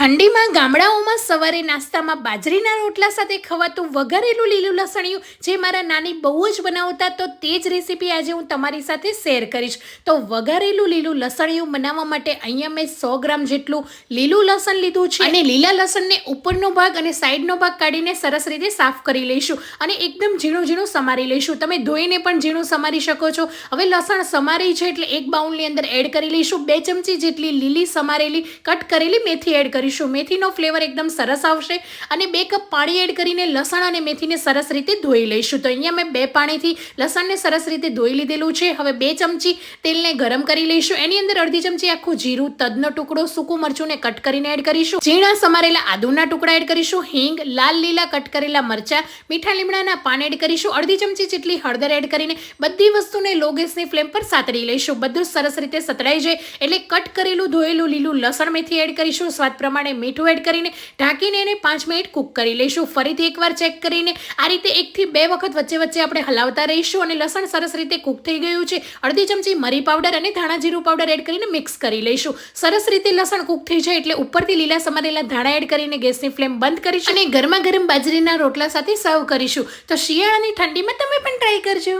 ઠંડીમાં ગામડાઓમાં સવારે નાસ્તામાં બાજરીના રોટલા સાથે ખવાતું વઘારેલું લીલું લસણિયું જે મારા નાની બહુ જ બનાવતા, તો તે જ રેસીપી આજે હું તમારી સાથે શેર કરીશ. તો વઘારેલું લીલું લસણિયું બનાવવા માટે અહીંયા મેં સો ગ્રામ જેટલું લીલું લસણ લીધું છે. અને લીલા લસણને ઉપરનો ભાગ અને સાઈડનો ભાગ કાઢીને સરસ રીતે સાફ કરી લઈશું અને એકદમ ઝીણું ઝીણું સમારી લઈશું. તમે ધોઈને પણ ઝીણું સમારી શકો છો. હવે લસણ સમારી છે એટલે એક બાઉલની અંદર એડ કરી લઈશું. બે ચમચી જેટલી લીલી સમારેલી, કટ કરેલી મેથી એડ કરીશું. મેથીનો ફ્લેવર એકદમ સરસ આવશે અને બે કપ પાણી એડ કરીને લસણ અને મેથીને સરસ રીતે ધોઈ લઈશું. તો અહીંયા મેં બે પાણીથી લસણને સરસ રીતે ધોઈ લીધેલું છે. હવે બે ચમચી તેલને ગરમ કરી લઈશું. એની અંદર અડધી ચમચી આખું જીરું તદનો ટુકડો, સૂકું મરચુંને કટ કરીને એડ કરીશું. ઝીણા સમારેલા આદુના ટુકડા એડ કરીશું. હિંગ, લાલ લીલા કટ કરેલા મરચા, મીઠા લીમડાના પાન એડ કરીશું. અડધી ચમચી જેટલી હળદર એડ કરીને બધી વસ્તુને લો ગેસની ફ્લેમ પર સાતરી લઈશું. બધું સરસ રીતે સતરાઈ જાય. એટલે કટ કરેલું, ધોયેલું લીલું લસણ મેથી એડ કરીશું. સ્વાદ પ્રમાણે મીઠું એડ કરીને ઢાંકીને એને પાંચ મિનિટ કૂક કરી લઈશું. ફરીથી એકવાર ચેક કરીને આ રીતે એકથી બે વખત વચ્ચે વચ્ચે આપણે હલાવતા રહીશું અને લસણ સરસ રીતે કૂક થઈ ગયું છે. અડધી ચમચી મરી પાવડર અને ધાણા જીરું પાવડર એડ કરીને મિક્સ કરી લઈશું. સરસ રીતે લસણ કૂક થઈ જાય એટલે ઉપરથી લીલા સમારેલા ધાણા એડ કરીને ગેસની ફ્લેમ બંધ કરીશું અને ગરમા ગરમ બાજરીના રોટલા સાથે સર્વ કરીશું. તો શિયાળાની ઠંડીમાં તમે પણ ટ્રાય કરજો.